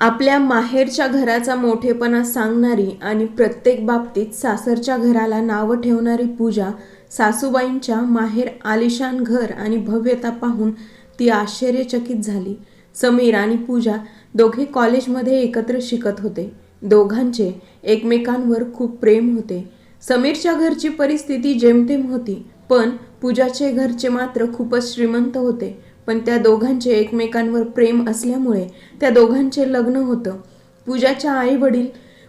आपल्या माहेरच्या घराचा मोठेपणा सांगणारी आणि प्रत्येक बाबतीत सासरच्या घराला नावं ठेवणारी पूजा सासूबाईंच्या माहेर आलिशान घर आणि भव्यता पाहून ती आश्चर्यचकित झाली. समीर आणि पूजा दोघे कॉलेजमध्ये एकत्र शिकत होते. दोघांचे एकमेकांवर खूप प्रेम होते. समीरच्या घरची परिस्थिती जेमतेम होती पण पूजाचे घरचे मात्र खूपच श्रीमंत होते. पण त्या दोघांचे एकमेकांवर प्रेम असल्यामुळे त्या दोघांचे लग्न होतं. पूजाच्या आई वडील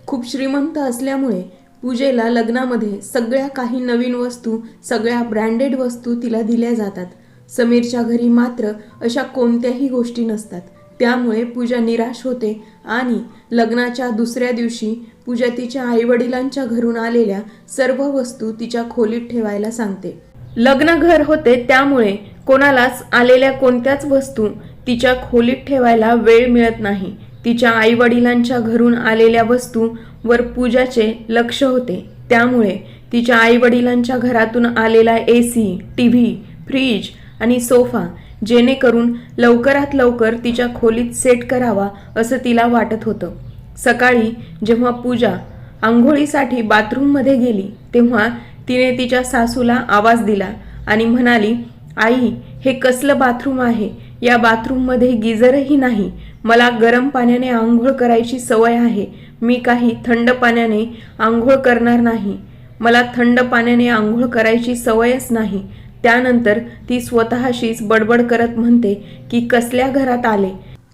खूप श्रीमंत असल्यामुळे पूजेला लग्नामध्ये सगळ्या काही नवीन वस्तू सगळ्या ब्रँडेड वस्तू तिला दिल्या जातात. समीरच्या घरी मात्र अशा कोणत्याही गोष्टी नसतात. त्यामुळे पूजा निराश होते आणि लग्नाच्या दुसऱ्या दिवशी पूजा तिच्या आईवडिलांच्या घरून आलेल्या सर्व वस्तू तिच्या खोलीत ठेवायला सांगते. लग्न घर होते त्यामुळे कोणालाच आलेल्या कोणत्याच वस्तू तिच्या खोलीत ठेवायला वेळ मिळत नाही. तिच्या आई वडिलांच्या घरून आलेल्या वस्तू वर पूजाचे लक्ष होते. त्यामुळे तिच्या आई वडिलांच्या घरातून आलेला A C T V fridge आणि सोफा जेणेकरून लवकरात लवकर तिच्या खोलीत सेट करावा असं तिला वाटत होतं. सकाळी जेव्हा पूजा आंघोळीसाठी बाथरूममध्ये गेली तेव्हा तिने तिच्या सासूला आवाज दिला आणि म्हणाली आई हे कसलं बाथरूम आहे? या बाथरूममध्ये गिझरही नाही. मला गरम पाण्याने आंघोळ करायची सवय आहे. मी काही थंड पाण्याने आंघोळ करणार नाही. मला थंड पाण्याने आंघोळ करायची सवयच नाही. त्यानंतर ती स्वतःशीच बडबड करत म्हणते की कसल्या घरात आले?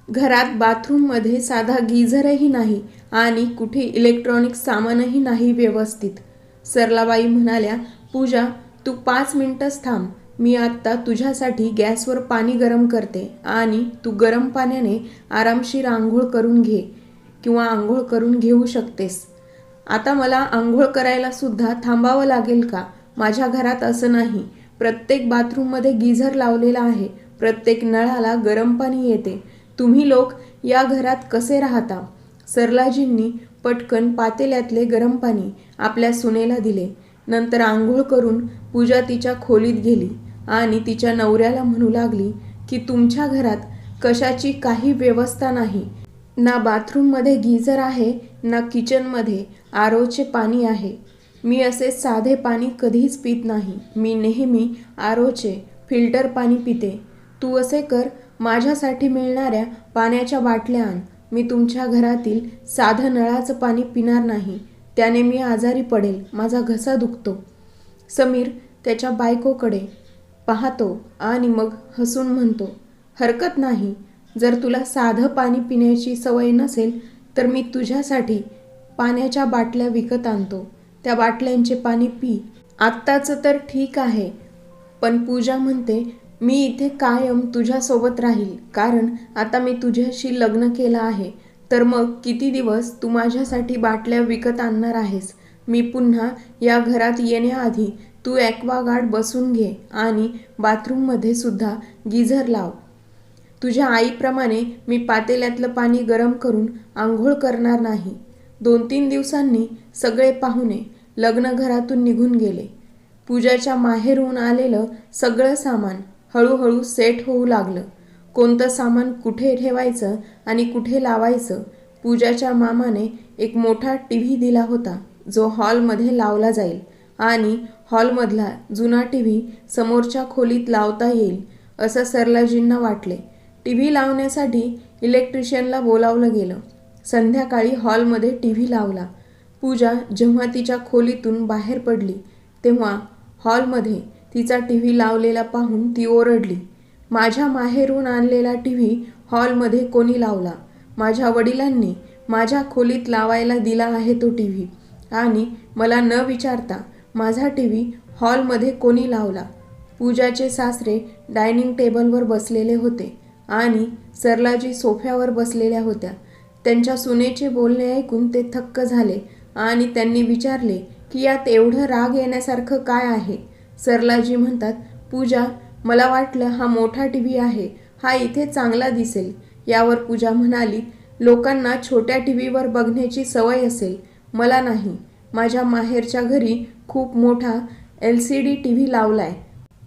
घरात बाथरूममध्ये साधा गिझरही नाही आणि कुठे इलेक्ट्रॉनिक सामानही नाही व्यवस्थित. सरलाबाई म्हणाल्या पूजा तू पाच मिनटंच थांब. मी आत्ता तुझ्यासाठी गॅसवर पाणी गरम करते आणि तू गरम पाण्याने आरामशीर आंघोळ करून घे किंवा आंघोळ करून घेऊ शकतेस. आता मला आंघोळ करायला सुद्धा थांबावं लागेल का? माझ्या घरात असं नाही. प्रत्येक बाथरूममध्ये गिझर लावलेला आहे. प्रत्येक नळाला गरम पाणी येते. तुम्ही लोक या घरात कसे राहता? सरलाजींनी पटकन पातेल्यातले गरम पाणी आपल्या सुनेला दिले. नंतर आंघोळ करून पूजा तिच्या खोलीत गेली. आणि तिच्या नवऱ्याला म्हणू लागली की तुमच्या घरात कशाची काही व्यवस्था नाही. ना बाथरूममध्ये गीझर आहे ना किचनमध्ये आरोचे पाणी आहे. मी असे साधे पाणी कधीच पित नाही. मी नेहमी आरोचे फिल्टर पाणी पिते. तू असे कर माझ्यासाठी मिळणाऱ्या पाण्याच्या बाटल्या आण. मी तुमच्या घरातील साधं नळाचं पाणी पिणार नाही. त्याने मी आजारी पडेल. माझा घसा दुखतो. समीर त्याच्या बायकोकडे पाहतो आणि मग हसून म्हणतो हरकत नाही. जर तुला साधं पाणी पिण्याची सवय नसेल तर मी तुझ्यासाठी पाण्याच्या बाटल्या विकत आणतो. त्या बाटल्यांचे पाणी पी. आत्ताचं तर ठीक आहे. पण पूजा म्हणते मी इथे कायम तुझ्यासोबत राहील. कारण आता मी तुझ्याशी लग्न केलं आहे. तर मग किती दिवस तू माझ्यासाठी बाटल्या विकत आणणार आहेस? मी पुन्हा या घरात येण्याआधी तू ॲक्वागार्ड बसून घे आणि बाथरूममध्ये सुद्धा गिझर लाव. तुझ्या आईप्रमाणे मी पातेल्यातलं पाणी गरम करून आंघोळ करणार नाही. दोन तीन दिवसांनी सगळे पाहुणे लग्नघरातून निघून गेले. पूजाच्या माहेरहून आलेलं सगळं सामान हळूहळू सेट होऊ लागलं. कोणतं सामान कुठे ठेवायचं आणि कुठे लावायचं पूजाच्या मामाने एक मोठा टी व्ही दिला होता जो हॉलमध्ये लावला जाईल. आणि हॉलमधला जुना टी व्ही समोरच्या खोलीत लावता येईल असं सरलाजींना वाटले. टी व्ही लावण्यासाठी इलेक्ट्रिशियनला बोलावलं गेलं. संध्याकाळी हॉलमध्ये टी व्ही लावला. पूजा जेव्हा तिच्या खोलीतून बाहेर पडली तेव्हा हॉलमध्ये तिचा टी व्ही लावलेला पाहून ती ओरडली माझ्या माहेरून आणलेला टी व्ही हॉलमध्ये कोणी लावला? माझ्या वडिलांनी माझ्या खोलीत लावायला दिला आहे तो टी व्ही आणि मला न विचारता माझा टी व्ही हॉलमध्ये कोणी लावला? पूजाचे सासरे डायनिंग टेबलवर बसलेले होते आणि सरलाजी सोफ्यावर बसलेल्या होत्या. त्यांच्या सुनेचे बोलणे ऐकून ते थक्क झाले आणि त्यांनी विचारले की यात एवढं राग येण्यासारखं काय आहे? सरलाजी म्हणतात पूजा मला वाटलं हा मोठा टी व्ही आहे. हा इथे चांगला दिसेल. यावर पूजा म्हणाली लोकांना छोट्या टी व्हीवर बघण्याची सवय असेल. मला नाही. माझ्या माहेरच्या घरी खूप मोठा L C D T V लावलाय.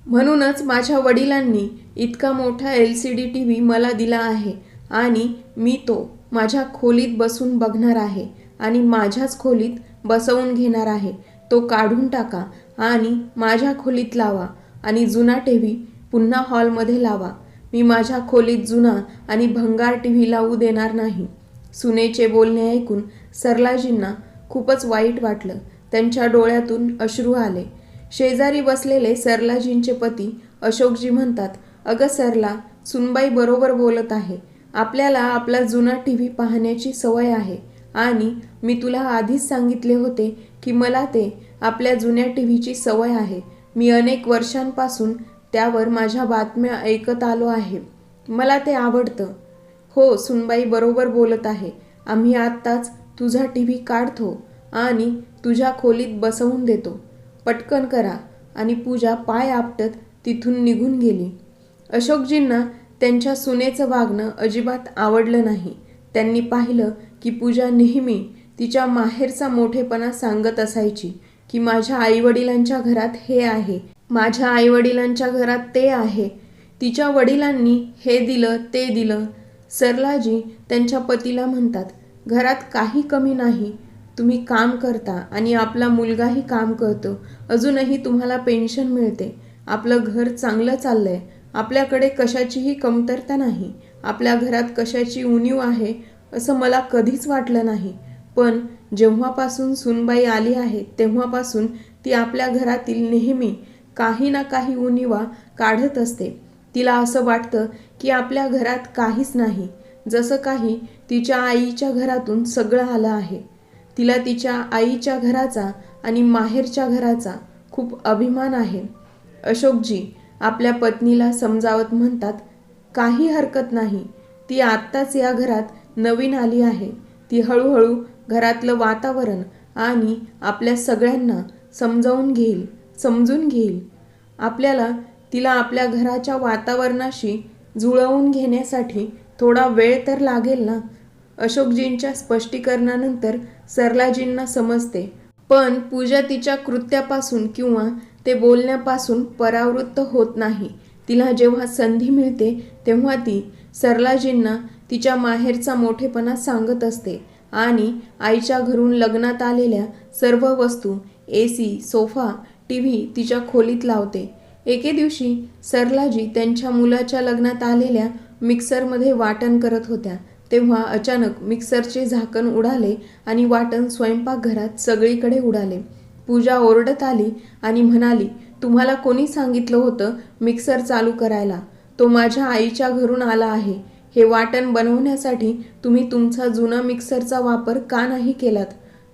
म्हणूनच माझ्या वडिलांनी इतका मोठा L C D T V मला दिला आहे आणि मी तो माझ्या खोलीत बसून बघणार आहे आणि माझ्याच खोलीत बसवून घेणार आहे. तो काढून टाका आणि माझ्या खोलीत लावा आणि जुना टी पुन्हा हॉलमध्ये लावा. मी माझ्या खोलीत जुना आणि भंगार टी व्ही लावू देणार नाही. सुनेचे बोलणे ऐकून सरलाजींना खूपच वाईट वाटलं. त्यांच्या डोळ्यातून अश्रू आले. शेजारी बसलेले सरलाजींचे पती अशोकजी म्हणतात अगं सरला सुनबाई बरोबर बोलत आहे. आपल्याला आपला जुना टी व्ही पाहण्याची सवय आहे. आणि मी तुला आधीच सांगितले होते की मला ते आपल्या जुन्या टी व्हीची सवय आहे. मी अनेक वर्षांपासून त्यावर माझ्या बातम्या ऐकत आलो आहे. मला ते आवडतं. हो सुनबाई बरोबर बोलत आहे. आम्ही आत्ताच तुझा टी व्ही काढतो. आणि तुझ्या खोलीत बसवून देतो. पटकन करा. आणि पूजा पाय आपटत तिथून निघून गेली. अशोकजींना त्यांच्या सुनेचं वागणं अजिबात आवडलं नाही. त्यांनी पाहिलं की पूजा नेहमी तिच्या माहेरचा मोठेपणा सांगत असायची की माझ्या आईवडिलांच्या घरात हे आहे माझ्या आईवडिलांच्या घरात ते आहे तिच्या वडिलांनी हे दिलं ते दिलं. सरलाजी त्यांच्या पतीला म्हणतात घरात काही कमी नाही तुम्ही काम करता आणि आपला मुलगाही काम करतो. अजूनही तुम्हाला पेन्शन मिळते. आपलं घर चांगलं चाललंय. आपल्याकडे कशाचीही कमतरता नाही. आपल्या घरात कशाची उणीव आहे असं मला कधीच वाटलं नाही. पण जेव्हापासून सुनबाई आली आहे तेव्हापासून ती आपल्या घरातील नेहमी काही ना काही उणीवा काढत असते. तिला असं वाटतं की आपल्या घरात काहीच नाही. जसं काही तिच्या आईच्या घरातून सगळं आलं आहे. तिला तिच्या आईच्या घराचा आणि माहेरच्या घराचा खूप अभिमान आहे. अशोकजी आपल्या पत्नीला समजावत म्हणतात काही हरकत नाही. ती आत्ताच या घरात नवीन आली आहे. ती हळूहळू घरातलं वातावरण आणि आपल्या सगळ्यांना समजावून घेईल समजून घेईल. आपल्याला तिला आपल्या घराच्या वातावरणाशी जुळवून घेण्यासाठी थोडा वेळ तर लागेल ना? अशोकजींच्या स्पष्टीकरणानंतर सरलाजींना समजते. पण पूजा तिच्या कृत्यापासून किंवा ते बोलण्यापासून परावृत्त होत नाही. तिला जेव्हा संधी मिळते तेव्हा ती सरलाजींना तिच्या माहेरचा मोठेपणा सांगत असते आणि आईच्या घरून लग्नात आलेल्या सर्व वस्तू A C sofa T V तिच्या खोलीत लावते. एके दिवशी सरलाजी त्यांच्या मुलाच्या लग्नात आलेल्या मिक्सरमध्ये वाटण करत होत्या. तेव्हा अचानक मिक्सरचे झाकण उडाले आणि वाटण स्वयंपाकघरात सगळीकडे उडाले. पूजा ओरडत आली आणि म्हणाली तुम्हाला कोणी सांगितलं होतं मिक्सर चालू करायला? तो माझ्या आईच्या घरून आला आहे. हे वाटण बनवण्यासाठी तुम्ही तुमचा जुना मिक्सरचा वापर का नाही केलात?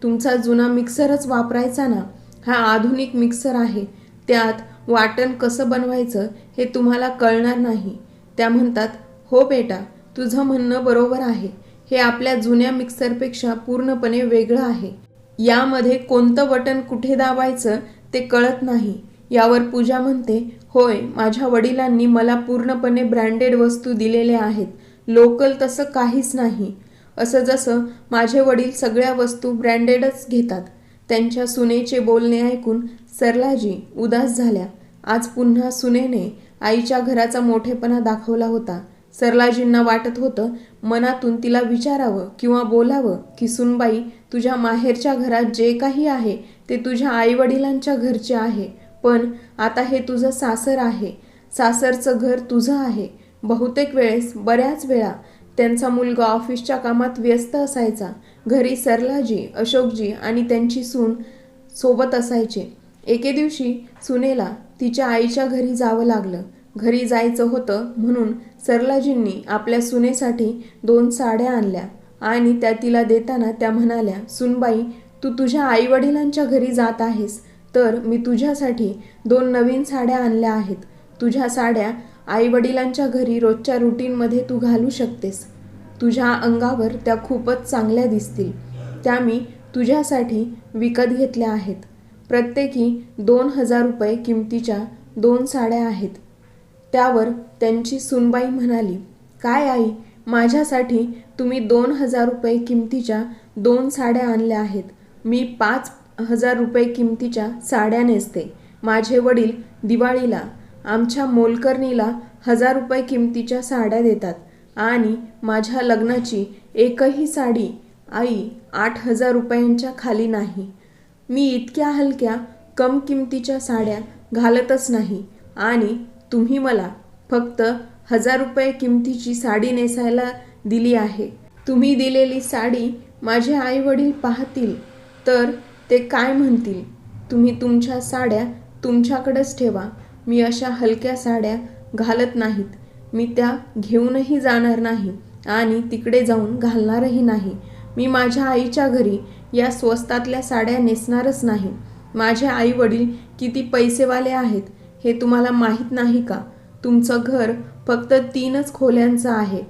तुमचा जुना मिक्सरच वापरायचा ना? हा आधुनिक मिक्सर आहे. त्यात वाटण कसं बनवायचं हे तुम्हाला कळणार नाही. त्या म्हणतात हो बेटा तुझं म्हणणं बरोबर आहे. हे आपल्या जुन्या मिक्सरपेक्षा पूर्णपणे वेगळं आहे. यामध्ये कोणतं बटन कुठे दाबायचं ते कळत नाही. यावर पूजा म्हणते होय माझ्या वडिलांनी मला पूर्णपणे ब्रँडेड वस्तू दिलेल्या आहेत. लोकल तसं काहीच नाही. असं जसं माझे वडील सगळ्या वस्तू ब्रँडेडच घेतात. त्यांच्या सुनेचे बोलणे ऐकून सरलाजी उदास झाल्या. आज पुन्हा सुनेने आईच्या घराचा मोठेपणा दाखवला होता. सरलाजींना वाटत होतं मनातून तिला विचारावं किंवा बोलावं की सुनबाई तुझ्या माहेरच्या घरात जे काही आहे ते तुझ्या आईवडिलांच्या घरचे आहे. पण आता हे तुझं सासर आहे. सासरचं घर तुझं आहे. बहुतेक वेळेस बऱ्याच वेळा त्यांचा मुलगा ऑफिसच्या कामात व्यस्त असायचा. घरी सरलाजी अशोकजी आणि त्यांची सून सोबत असायचे. एके दिवशी सुनेला तिच्या आईच्या घरी जावं लागलं. घरी जायचं होतं म्हणून सरलाजींनी आपल्या सुनेसाठी दोन साड्या आणल्या आणि त्या तिला देताना त्या म्हणाल्या सुनबाई तू तुझ्या आईवडिलांच्या घरी जात आहेस तर मी तुझ्यासाठी दोन नवीन साड्या आणल्या आहेत. तुझ्या साड्या आईवडिलांच्या घरी रोजच्या रुटीनमध्ये तू घालू शकतेस. तुझ्या अंगावर त्या खूपच चांगल्या दिसतील. त्या मी तुझ्यासाठी विकत घेतल्या आहेत. प्रत्येकी दोन हजार रुपये किमतीच्या दोन साड्या आहेत. त्यावर त्यांची सुनबाई म्हणाली काय आई माझ्यासाठी तुम्ही दोन हजार रुपये किमतीच्या दोन साड्या आणल्या आहेत. मी पाच हजार रुपये किमतीच्या साड्या नेसते. माझे वडील दिवाळीला आमच्या मोलकर्णीला हजार रुपये किमतीच्या साड्या देतात आणि माझ्या लग्नाची एकही साडी आई आठ हजार रुपयांच्या खाली नाही. मी इतक्या हलक्या कम किमतीच्या साड्या घालतच नाही आणि तुम्ही मला फक्त हजार रुपये किमतीची साडी नेसायला दिली आहे. तुम्ही दिलेली साडी माझे आई वडील पाहतील तर ते काय म्हणतील? तुम्ही तुमच्या साड्या तुमच्याकडेच ठेवा. मी अशा हलक्या साड्या घालत नाहीत. मी त्या घेऊनही जाणार नाही आणि तिकडे जाऊन घालणारही नाही. मी माझ्या आईच्या घरी या स्वस्तातल्या साड्या नेसणारच नाही. माझे आई वडील किती पैसेवाले आहेत हे तुम्हाला माहीत नाही का? तुमचं घर फक्त तीनच खोल्यांचं आहे.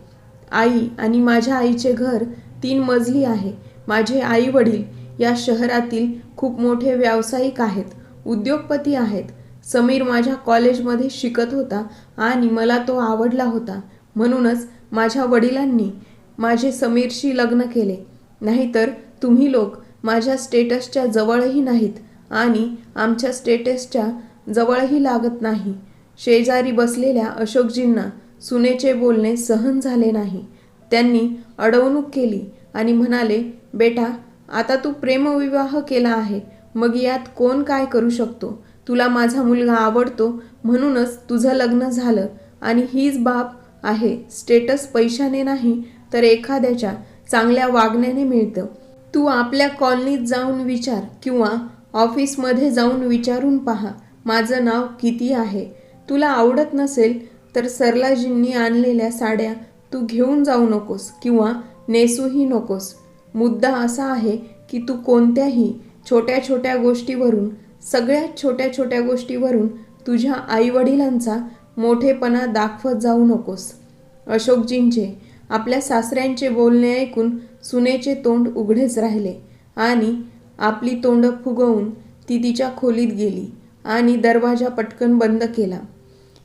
आई आणि माझ्या आईचे घर तीन मजली आहे. माझे आई वडील या शहरातील खूप मोठे व्यावसायिक आहेत उद्योगपती आहेत. समीर माझ्या कॉलेजमध्ये शिकत होता आणि मला तो आवडला होता. म्हणूनच माझ्या वडिलांनी माझे समीरशी लग्न केले. नाहीतर तुम्ही लोक माझ्या स्टेटसच्या जवळही नाहीत आणि आमच्या स्टेटसच्या जवळही लागत नाही. शेजारी बसलेल्या अशोकजींना सुनेचे बोलणे सहन झाले नाही. त्यांनी अडवणूक केली आणि म्हणाले बेटा आता तू प्रेमविवाह केला आहे. मग यात कोण काय करू शकतो? तुला माझा मुलगा आवडतो म्हणूनच तुझं लग्न झालं आणि हीच बाब आहे. स्टेटस पैशाने नाही तर एखाद्याच्या चांगल्या वागण्याने मिळतं. तू आपल्या कॉलनीत जाऊन विचार किंवा ऑफिसमध्ये जाऊन विचारून पहा. माझं नाव किती आहे? तुला आवडत नसेल तर सरलाजींनी आणलेल्या साड्या तू घेऊन जाऊ नकोस किंवा नेसूही नकोस. मुद्दा असा आहे की तू कोणत्याही छोट्या छोट्या गोष्टीवरून सगळ्यात छोट्या छोट्या गोष्टीवरून तुझ्या आईवडिलांचा मोठेपणा दाखवत जाऊ नकोस. अशोकजींचे आपल्या सासऱ्यांचे बोलणे ऐकून सुनेचे तोंड उघडेच राहिले आणि आपली तोंड फुगवून ती तिच्या खोलीत गेली. आणि दरवाजा पटकन बंद केला.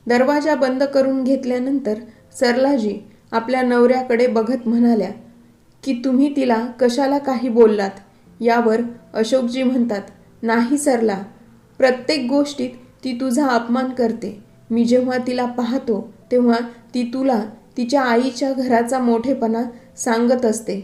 दरवाजा बंद करून घेतल्यानंतर सरलाजी आपल्या नवऱ्याकडे बघत म्हणाल्या की तुम्ही तिला कशाला काही बोललात यावर अशोकजी म्हणतात नाही सरला प्रत्येक गोष्टीत ती तुझा अपमान करते. मी जेव्हा तिला पाहतो तेव्हा ती तुला तिच्या आईच्या घराचा मोठेपणा सांगत असते.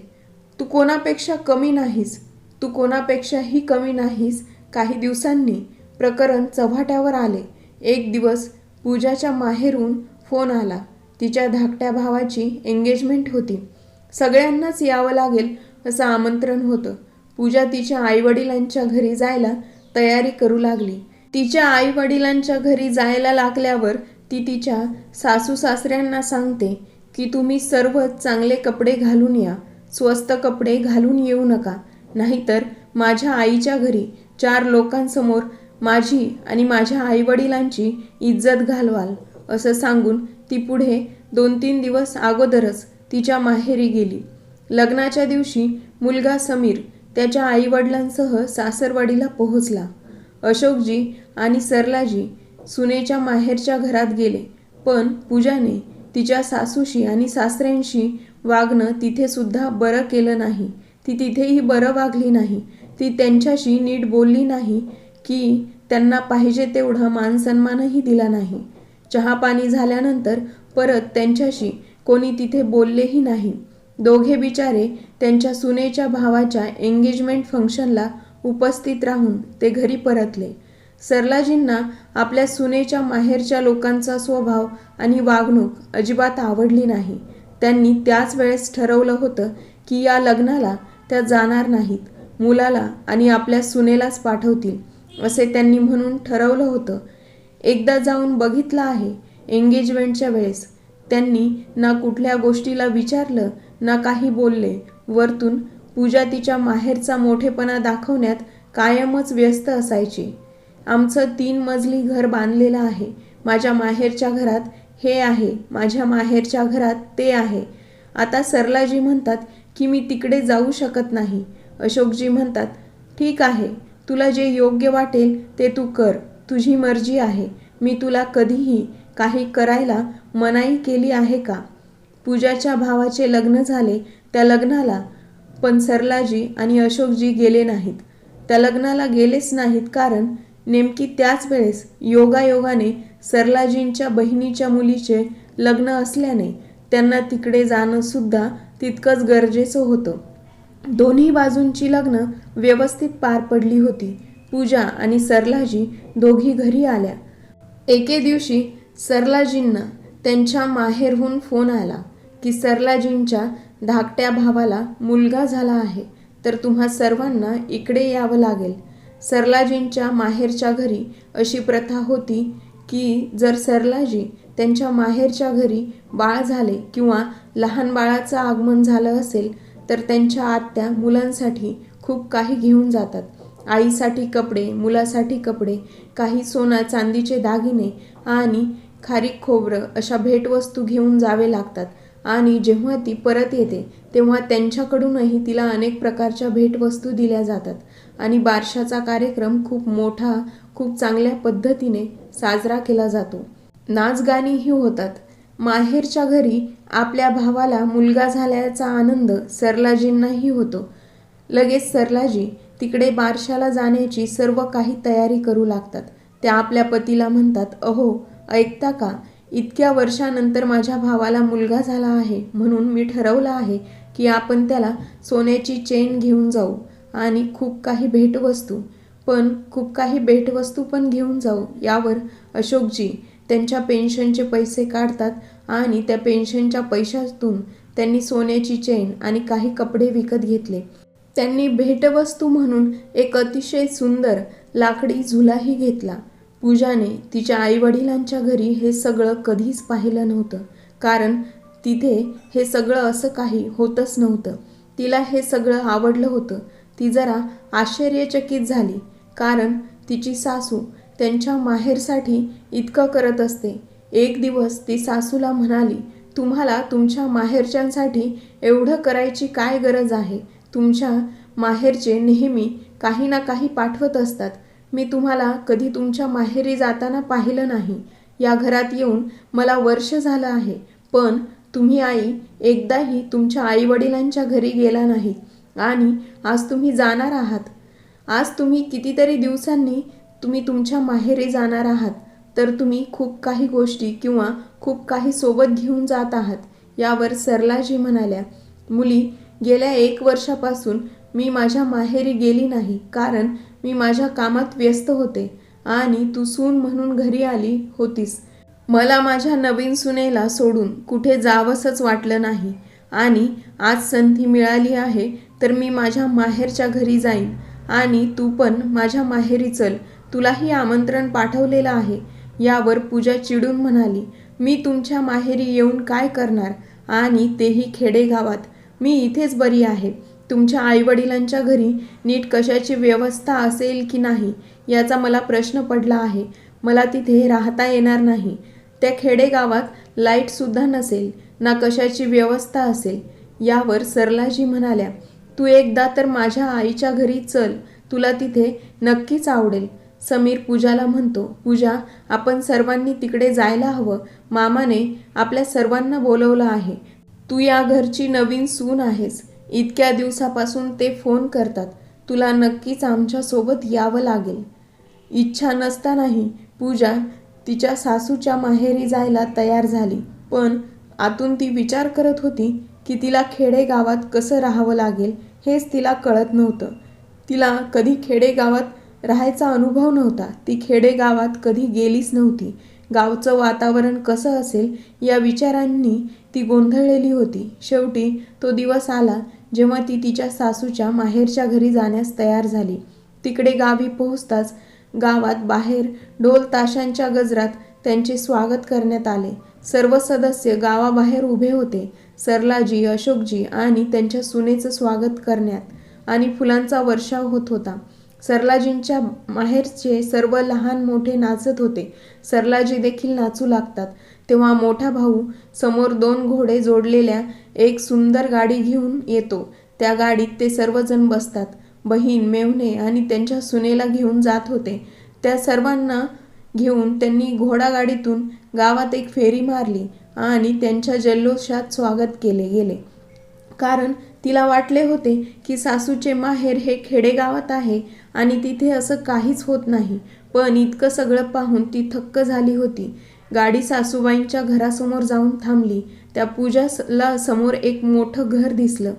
तू कोणापेक्षा कमी नाहीस. तू कोणापेक्षाही कमी नाहीस. काही दिवसांनी प्रकरण चव्हाट्यावर आले. एक दिवस पूजाच्या माहेरून फोन आला. तिच्या धाकट्या भावाची एंगेजमेंट होती. सगळ्यांनाच यावं लागेल असं आमंत्रण होतं. पूजा तिच्या आईवडिलांच्या घरी जायला तयारी करू लागली. तिच्या आईवडिलांच्या घरी जायला लागल्यावर ती तिच्या सासू सासऱ्यांना सांगते की तुम्ही सर्व चांगले कपडे घालून या. स्वस्त कपडे घालून येऊ नका. नाहीतर माझ्या आईच्या घरी चार लोकांसमोर माझी आणि माझ्या आईवडिलांची इज्जत घालवाल असं सांगून ती पुढे दोन तीन दिवस अगोदरच तिच्या माहेरी गेली. लग्नाच्या दिवशी मुलगा समीर त्याच्या आईवडिलांसह सासरवाडीला पोहोचला. अशोकजी आणि सरलाजी सुनेच्या माहेरच्या घरात गेले पण पूजाने तिच्या सासूशी आणि सासऱ्यांशी वागणं तिथे सुद्धा बरं केलं नाही. ती तिथेही बरं वागली नाही. ती त्यांच्याशी नीट बोलली नाही. की त्यांना पाहिजे तेवढा मानसन्मानही दिला नाही. चहापाणी झाल्यानंतर परत त्यांच्याशी कोणी तिथे बोललेही नाही. दोघे बिचारे त्यांच्या सुनेच्या भावाच्या एंगेजमेंट फंक्शनला उपस्थित राहून ते घरी परतले. सरलाजींना आपल्या सुनेच्या माहेरच्या लोकांचा स्वभाव आणि वागणूक अजिबात आवडली नाही. त्यांनी त्याच वेळेस ठरवलं होतं की या लग्नाला त्या जाणार नाहीत. मुलाला आणि आपल्या सुनेलाच पाठवतील. असे त्यांनी म्हणून ठरवलं होतं. एकदा जाऊन बघितलं आहे एंगेजमेंटच्या वेळेस. त्यांनी ना कुठल्या गोष्टीला विचारलं ना काही बोलले. वरतून पूजा तिच्या माहेरचा मोठेपणा दाखवण्यात कायमच व्यस्त असायची. आमचं तीन मजली घर बांधलेलं आहे. माझ्या माहेरच्या घरात हे आहे माझ्या माहेरच्या घरात ते आहे. आता सरलाजी म्हणतात की मी तिकडे जाऊ शकत नाही. अशोकजी म्हणतात ठीक आहे तुला जे योग्य वाटेल ते तू कर. तुझी मर्जी आहे. मी तुला कधीही काही करायला मनाई केली आहे का? पूजाच्या भावाचे लग्न झाले. त्या लग्नाला पण सरलाजी आणि अशोकजी गेले नाहीत. त्या लग्नाला गेलेच नाहीत कारण नेमकी त्याच वेळेस योगायोगाने सरलाजींच्या बहिणीच्या मुलीचे लग्न असल्याने त्यांना तिकडे जाणंसुद्धा तितकंच गरजेचं होतं. दोन्ही बाजूंची लग्न व्यवस्थित पार पडली होती. पूजा आणि सरलाजी दोघी घरी आल्या. एके दिवशी सरलाजींना त्यांच्या माहेरहून फोन आला की सरलाजींच्या धाकट्या भावाला मुलगा झाला आहे तर तुम्हा सर्वांना इकडे यावं लागेल. सरलाजींच्या माहेरच्या घरी अशी प्रथा होती की जर सरलाजी त्यांच्या माहेरच्या घरी बाळ झाले किंवा लहान बाळाचं आगमन झालं असेल तर त्यांच्या आत्या मुलांसाठी खूप काही घेऊन जातात. आईसाठी कपडे मुलासाठी कपडे काही सोना चांदीचे दागिने आणि खारीक खोबरं अशा भेटवस्तू घेऊन जावे लागतात. आणि जेव्हा ती परत येते तेव्हा त्यांच्याकडूनही तिला अनेक प्रकारच्या भेटवस्तू दिल्या जातात. आणि बारशाचा कार्यक्रम खूप मोठा खूप चांगल्या पद्धतीने साजरा केला जातो. नाचगाणीही होतात. माहेरच्या घरी आपल्या भावाला मुलगा झाल्याचा आनंद सरलाजींनाही होतो. लगेच सरलाजी तिकडे बारशाला जाण्याची सर्व काही तयारी करू लागतात. त्या आपल्या पतीला म्हणतात अहो ऐकता का? इतक्या वर्षानंतर माझ्या भावाला मुलगा झाला आहे. म्हणून मी ठरवलं आहे की आपण त्याला सोन्याची चेन घेऊन जाऊ आणि खूप काही भेटवस्तू पण खूप काही भेटवस्तू पण घेऊन जाऊ. यावर अशोकजी त्यांच्या पेन्शनचे पैसे काढतात आणि त्या पेन्शनच्या पैशातून त्यांनी सोन्याची चेन आणि काही कपडे विकत घेतले. त्यांनी भेटवस्तू म्हणून एक अतिशय सुंदर लाकडी झुलाही घेतला. पूजाने तिच्या आईवडिलांच्या घरी हे सगळं कधीच पाहिलं नव्हतं कारण तिथे हे सगळं असं काही होतच नव्हतं. तिला हे सगळं आवडलं होतं. ती जरा आश्चर्यचकित झाली कारण तिची सासू त्यांच्या माहेरसाठी इतकं करत असते. एक दिवस ती सासूला म्हणाली तुम्हाला तुमच्या माहेरच्यांसाठी एवढं करायची काय गरज आहे? तुमच्या माहेरचे नेहमी काही ना काही पाठवत असतात. मी तुम्हाला कधी तुमच्या माहेरी जाताना पाहिलं नाही. या घरात येऊन मला वर्ष झालं आहे. पण तुम्ही आई एकदाही तुमच्या आईवडिलांच्या घरी गेला नाही. आणि आज तुम्ही जाणार आहात. आज तुम्ही कितीतरी दिवसांनी तुम्ही तुमच्या माहेरी जाणार आहात तर तुम्ही खूप काही गोष्टी किंवा खूप काही सोबत घेऊन जात आहात यावर सरलाजी म्हणाल्या. मुली गेल्या एक वर्षापासून मी माझ्या माहेरी गेली नाही कारण मी माझ्या कामात व्यस्त होते आणि तू सून म्हणून घरी आली होतीस. मला माझ्या नवीन सुनेला सोडून कुठे जावंसच वाटलं नाही आणि आज संधी मिळाली आहे तर मी माझ्या माहेरच्या घरी जाईन आणि तू पण माझ्या माहेरी चल तुलाही आमंत्रण पाठवलेलं आहे. यावर पूजा चिडून म्हणाली मी तुमच्या माहेरी येऊन काय करणार? आणि तेही खेडेगावात. मी इथेच बरी आहे. तुमच्या आईवडिलांच्या घरी नीट कशाची व्यवस्था असेल की नाही याचा मला प्रश्न पडला आहे. मला तिथे राहता येणार नाही. त्या खेडेगावात लाईटसुद्धा नसेल ना कशाची व्यवस्था असेल. यावर सरलाजी म्हणाल्या तू एकदा तर माझ्या आईच्या घरी चल. तुला तिथे नक्कीच आवडेल. समीर पूजाला म्हणतो पूजा आपण सर्वांनी तिकडे जायला हवं. मामाने आपल्या सर्वांना बोलवलं आहे. तू या घरची नवीन सून आहेस. इतक्या दिवसापासून ते फोन करतात. तुला नक्कीच आमच्यासोबत यावं लागेल. इच्छा नसतानाही पूजा तिच्या सासूच्या माहेरी जायला तयार झाली. पण आतून ती विचार करत होती की तिला खेडेगावात कसं राहावं लागेल हेच तिला कळत नव्हतं. तिला कधी खेडेगावात राहायचा अनुभव नव्हता. ती खेडेगावात कधी गेलीच नव्हती. गावचं वातावरण कसं असेल या विचारांनी ती गोंधळलेली होती. शेवटी तो दिवस आला जेव्हा ती तिच्या सासूच्या माहेरच्या घरी जाण्यास तयार झाली. तिकडे गावी पोहोचताच गावात बाहेर ढोल ताशांच्या गजरात त्यांचे स्वागत करण्यात आले. सर्व सदस्य गावाबाहेर उभे होते. सरलाजी अशोकजी आणि त्यांच्या सुनेचं स्वागत करण्यात आणि फुलांचा वर्षाव होत होता. सरलाजींच्या माहेरचे सर्व लहान मोठे नाचत होते. सरलाजी देखील नाचू लागतात. तेव्हा मोठा भाऊ समोर दोन घोडे जोडलेल्या एक सुंदर गाडी घेऊन येतो. त्या गाडीत ते सर्वजण बसतात. बहीण मेवणे आणि त्यांच्या सुनेला घेऊन जात होते. त्या सर्वांना घेऊन त्यांनी घोडागाडीतून गावात एक फेरी मारली आणि त्यांच्या जल्लोषात स्वागत केले गेले. कारण तिला वाटले होते की सासूचे माहेर हे खेडेगावात आहे. आणि तिथे असं काहीच होत नाही. पण इतकं सगळं पाहून ती थक्क झाली होती. गाडी सासूबाईंच्या घरासमोर जाऊन थांबली. त्या पूजाला समोर एक मोठं घर दिसलं.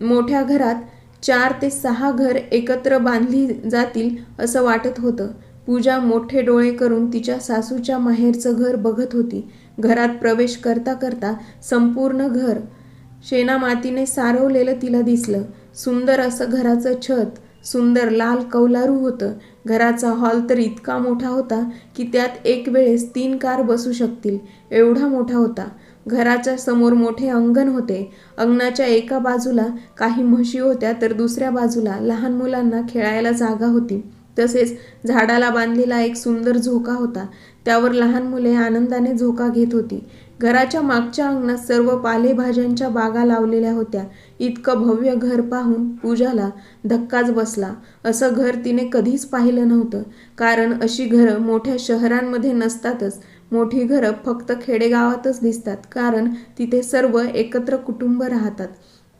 मोठ्या घरात चार ते सहा घर एकत्र बांधली जातील असं वाटत होतं. पूजा मोठे डोळे करून तिच्या सासूच्या माहेरचं घर बघत होती. घरात प्रवेश करता करता संपूर्ण घर शेणामातीने सारवलेलं तिला दिसलं. सुंदर असं घराचं छत सुंदर लाल कौलारू होतं. घराचा हॉल तर इतका मोठा होता की त्यात एक वेळेस तीन कार बसू शकतील एवढा मोठा होता. घराच्या समोर मोठे अंगण होते. अंगणाच्या एका बाजूला काही म्हशी होत्या तर दुसऱ्या बाजूला लहान मुलांना खेळायला जागा होती. तसेच झाडाला बांधलेला एक सुंदर झोका होता. त्यावर लहान मुले आनंदाने झोका घेत होती. घराच्या मागच्या अंगणात सर्व पालेभाज्यांच्या बागा लावलेल्या होत्या. इतकं भव्य घर पाहून पूजाला धक्काच बसला. असं घर तिने कधीच पाहिलं नव्हतं. कारण अशी घरं मोठ्या शहरांमध्ये नसतातच. मोठी घरं फक्त खेडेगावातच दिसतात. कारण तिथे सर्व एकत्र कुटुंब राहतात.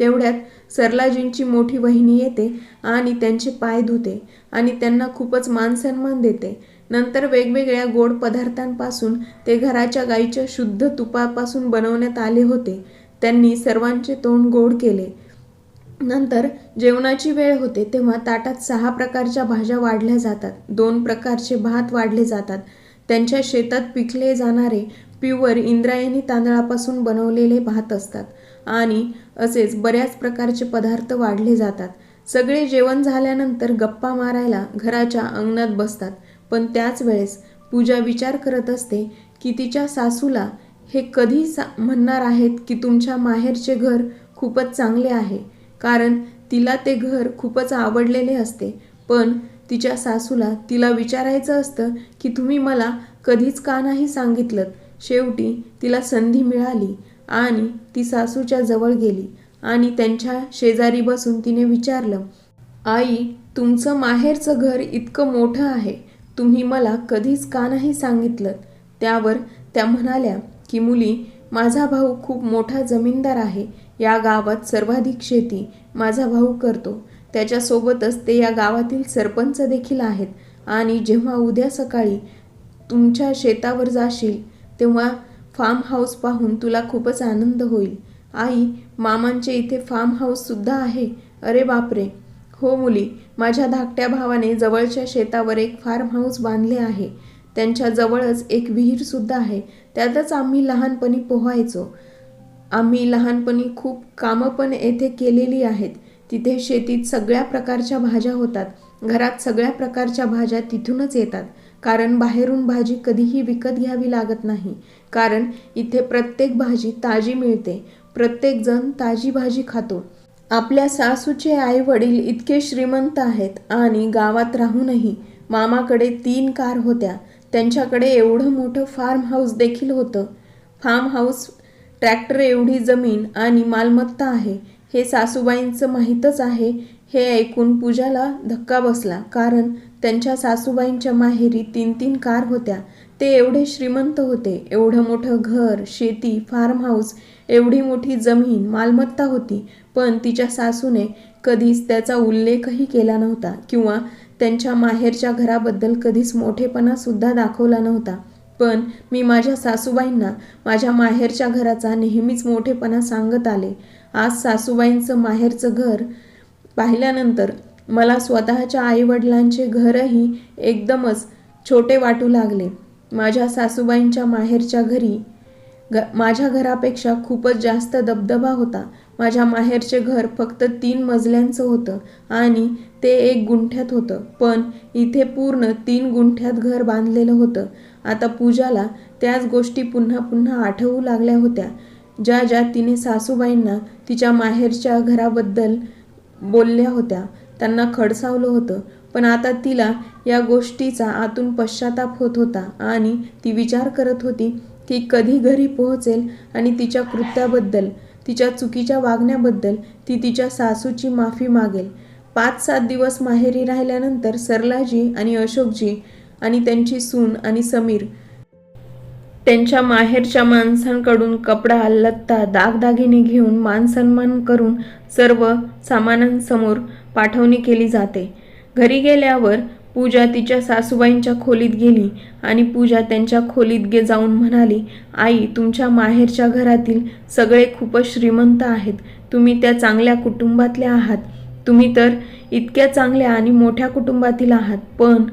तेवढ्यात सरलाजींची मोठी वहिनी येते आणि त्यांचे पाय धुते आणि त्यांना खूपच मानसन्मान देते. नंतर वेगवेगळ्या गोड पदार्थांपासून ते घराच्या गाईच्या शुद्ध तुपापासून बनवण्यात आले होते. त्यांनी सर्वांचे तोंड गोड केले. नंतर जेवणाची वेळ होते तेव्हा ताटात सहा प्रकारच्या भाज्या वाढल्या जातात. दोन प्रकारचे भात वाढले जातात. त्यांच्या शेतात पिकले जाणारे प्युअर इंद्रायणी तांदळापासून बनवलेले भात असतात आणि असेच बऱ्याच प्रकारचे पदार्थ वाढले जातात. सगळे जेवण झाल्यानंतर गप्पा मारायला घराच्या अंगणात बसतात. पण त्याच वेळेस पूजा विचार करत असते की तिच्या सासूला हे कधी सा म्हणणार आहेत की तुमच्या माहेरचे घर खूपच चांगले आहे कारण तिला ते घर खूपच आवडलेले असते. पण तिच्या सासूला तिला विचारायचं असतं की तुम्ही मला कधीच का नाही सांगितलं शेवटी तिला संधी मिळाली आणि ती सासूच्या जवळ गेली आणि त्यांच्या शेजारी बसून तिने विचारलं आई तुमचं माहेरचं घर इतकं मोठं आहे तुम्ही मला कधीच का नाही सांगितलं? त्यावर त्या म्हणाल्या की मुली माझा भाऊ खूप मोठा जमीनदार आहे. या गावात सर्वाधिक शेती माझा भाऊ करतो. त्याच्यासोबतच ते या गावातील सरपंच देखील आहेत. आणि जेव्हा उद्या सकाळी तुमच्या शेतावर जाशील तेव्हा फार्म हाऊस पाहून तुला खूपच आनंद होईल. आई मामांचे इथे फार्म हाऊससुद्धा आहे. अरे बापरे! हो मुली माझ्या धाकट्या भावाने जवळच्या शेतावर एक फार्म हाऊस बांधले आहे. त्यांच्या जवळच एक विहीरसुद्धा आहे. त्यातच आम्ही लहानपणी पोहायचो. आम्ही लहानपणी खूप कामं पण येथे केलेली आहेत. तिथे शेतीत सगळ्या प्रकारच्या भाज्या होतात. घरात सगळ्या प्रकारच्या भाज्या तिथूनच येतात. कारण बाहेरून भाजी कधीही विकत घ्यावी लागत नाही. कारण इथे प्रत्येक भाजी ताजी मिळते. प्रत्येकजण ताजी भाजी खातो. आपल्या सासूचे आई वडील इतके श्रीमंत आहेत आणि गावात राहूनही मामाकडे तीन कार होत्या. त्यांच्याकडे एवढं मोठं फार्म हाऊस देखील होतं. फार्म हाऊस ट्रॅक्टर एवढी जमीन आणि मालमत्ता आहे. हे सासूबाईंचं माहीतच आहे. हे ऐकून पूजाला धक्का बसला कारण त्यांच्या सासूबाईंच्या माहेरी तीन तीन कार होत्या. ते एवढे श्रीमंत होते एवढं मोठं घर शेती फार्म हाऊस एवढी मोठी जमीन मालमत्ता होती पण तिच्या सासूने कधीच त्याचा उल्लेखही केला नव्हता किंवा त्यांच्या माहेरच्या घराबद्दल कधीच मोठेपणासुद्धा दाखवला नव्हता. पण मी माझ्या सासूबाईंना माझ्या माहेरच्या घराचा नेहमीच मोठेपणा सांगत आले. आज सासूबाईंचं माहेरचं घर पाहिल्यानंतर मला स्वतःच्या आईवडिलांचे घरही एकदमच छोटे वाटू लागले. माझ्या सासूबाईंच्या माहेरच्या घरी ग माझ्या घरापेक्षा खूपच जास्त दबदबा होता. माझ्या माहेरचे घर फक्त तीन मजल्यांचं होतं आणि ते एक गुंठ्यात होतं. पण इथे पूर्ण तीन गुंठ्यात घर बांधलेलं होतं. आता पूजाला त्याच गोष्टी पुन्हा पुन्हा आठवू लागल्या होत्या. ज्या ज्या तिने सासूबाईंना तिच्या माहेरच्या घराबद्दल बोलल्या होत्या त्यांना खडसावलं होतं. पण आता तिला या गोष्टीचा आतून पश्चाताप होत होता आणि ती विचार करत होती की कधी घरी पोहोचेल आणि तिच्या कृत्याबद्दल तिच्या चुकीच्या वागण्याबद्दल ती तिच्या सासूची माफी मागेल. पाच सात दिवस माहेरी राहिल्यानंतर सरलाजी आणि अशोकजी आणि त्यांची सून आणि समीर त्यांच्या माहेरच्या माणसांकडून कपडा लत्ता दागदागिने घेऊन मानसन्मान करून सर्व सामानांसमोर पाठवणी केली जाते. घरी गेल्यावर पूजा तिच्या सासूबाईंच्या खोलीत गेली आणि पूजा त्यांच्या खोलीत गे जाऊन म्हणाली आई तुमच्या माहेरच्या घरातील सगळे खूपच श्रीमंत आहेत. तुम्ही त्या चांगल्या कुटुंबातल्या आहात. तुम्ही तर इतक्या चांगल्या आणि मोठ्या कुटुंबातील आहात. पण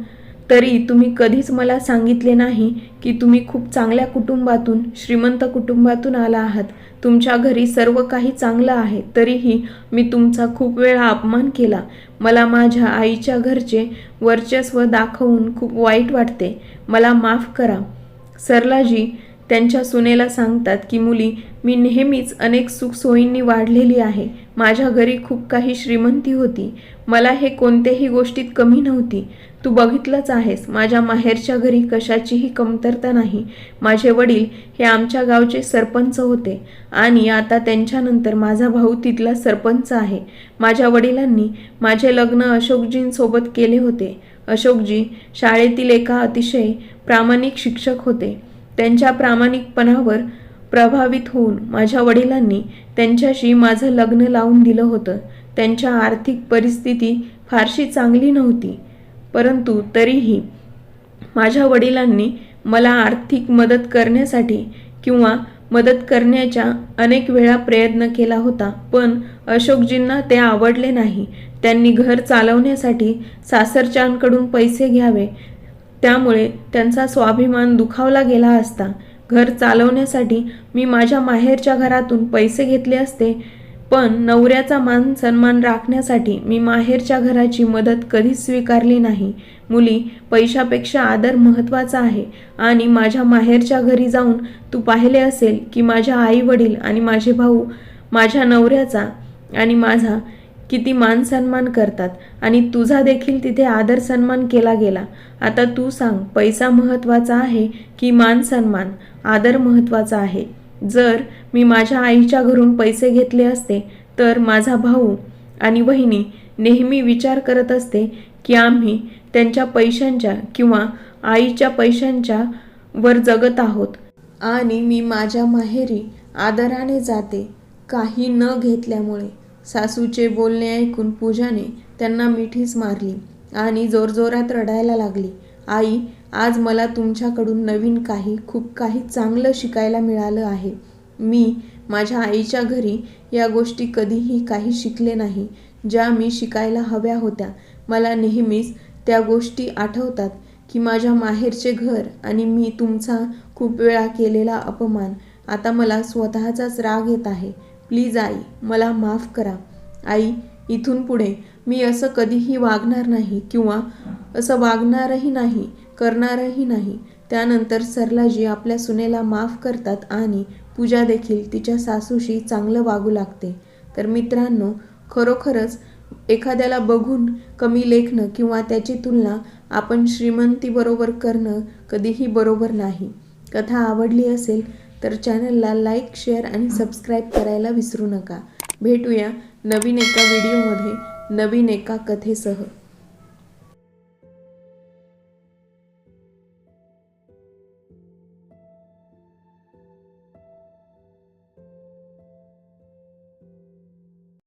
तरी तुम्ही कधीच मला सांगितले नाही की तुम्ही खूप चांगल्या कुटुंबातून श्रीमंत कुटुंबातून आला आहात. तुमच्या घरी सर्व काही चांगलं आहे तरीही मी तुमचा खूप वेळा अपमान केला. मला माझ्या आईच्या घरचे वर्चस्व दाखवून खूप वाईट वाटते. मला माफ करा. सरलाजी त्यांच्या सुनेला सांगतात की मुली मी नेहमीच अनेक सुखसोयींनी वाढलेली आहे. माझ्या घरी खूप काही श्रीमंती होती. मला हे कोणत्याही गोष्टीत कमी नव्हती. तू बघितलंच आहेस माझ्या माहेरच्या घरी कशाचीही कमतरता नाही. माझे वडील हे आमच्या गावचे सरपंच होते आणि आता त्यांच्यानंतर माझा भाऊ तिथला सरपंच आहे. माझ्या वडिलांनी माझे लग्न अशोकजींसोबत केले होते. अशोकजी शाळेतील एका अतिशय प्रामाणिक शिक्षक होते. त्यांच्या प्रामाणिकपणावर प्रभावित होऊन माझ्या वडिलांनी त्यांच्याशी माझं लग्न लावून दिलं होतं. त्यांच्या आर्थिक परिस्थिती फारशी चांगली नव्हती. परंतु तरीही माझ्या वडिलांनी मला आर्थिक मदत करण्यासाठी किंवा मदत करण्याच्या अनेक वेळा प्रयत्न केला होता. पण अशोकजींना ते आवडले नाही. त्यांनी घर चालवण्यासाठी सासरच्यांकडून पैसे घ्यावे. त्यामुळे त्यांचा स्वाभिमान दुखावला गेला असता. घर चालवण्यासाठी मी माझ्या माहेरच्या घरातून पैसे घेतले असते. पण नवऱ्याचा मान सन्मान राखण्यासाठी मी माहेरच्या घराची मदत कधीच स्वीकारली नाही. मुली पैशापेक्षा आदर महत्त्वाचा आहे आणि माझ्या माहेरच्या घरी जाऊन तू पाहिले असेल की माझ्या आई वडील आणि माझे भाऊ माझ्या नवऱ्याचा आणि माझा किती मान सन्मान करतात आणि तुझा देखील तिथे आदर सन्मान केला गेला. आता तू सांग पैसा महत्त्वाचा आहे की मान सन्मान? आदर महत्त्वाचा आहे. जर मी माझ्या आईच्या घरून पैसे घेतले असते तर माझा भाऊ आणि बहिणी नेहमी विचार करत असते की आम्ही त्यांच्या पैशांच्या किंवा आईच्या पैशांच्या वर जगत आहोत. आणि मी माझ्या माहेरी आदराने जाते काही न घेतल्यामुळे. सासूचे बोलणे ऐकून पूजाने त्यांना मिठीच मारली आणि जोरजोरात रडायला लागली. आई आज मला तुमच्याकडून नवीन काही खूप काही चांगलं शिकायला मिळालं आहे. मी माझ्या आईच्या घरी या गोष्टी कधीही काही शिकले नाही ज्या मी शिकायला हव्या होत्या. मला नेहमीच त्या गोष्टी आठवतात की माझ्या माहेरचे घर आणि मी तुमचा खूप वेळा केलेला अपमान. आता मला स्वतःचाच राग येत आहे. प्लीज आई मला माफ करा. आई इथून पुढे मी असं कधीही वागणार नाही किंवा असं वागणारही नाही. करणारही नाही. त्यानंतर सरलाजी आपल्या सुनेला माफ करतात आणि पूजा देखील तिच्या सासूशी चांगलं वागू लागते. तर मित्रांनो खरोखरच एखाद्याला बघून कमी लेखणं किंवा त्याची तुलना आपण श्रीमंतीबरोबर करणं कधीही बरोबर नाही. कथा आवडली असेल तर चॅनलला लाईक शेअर आणि सबस्क्राईब करायला विसरू नका. भेटूया नवीन एका व्हिडिओमध्ये नवीन एका कथेसह.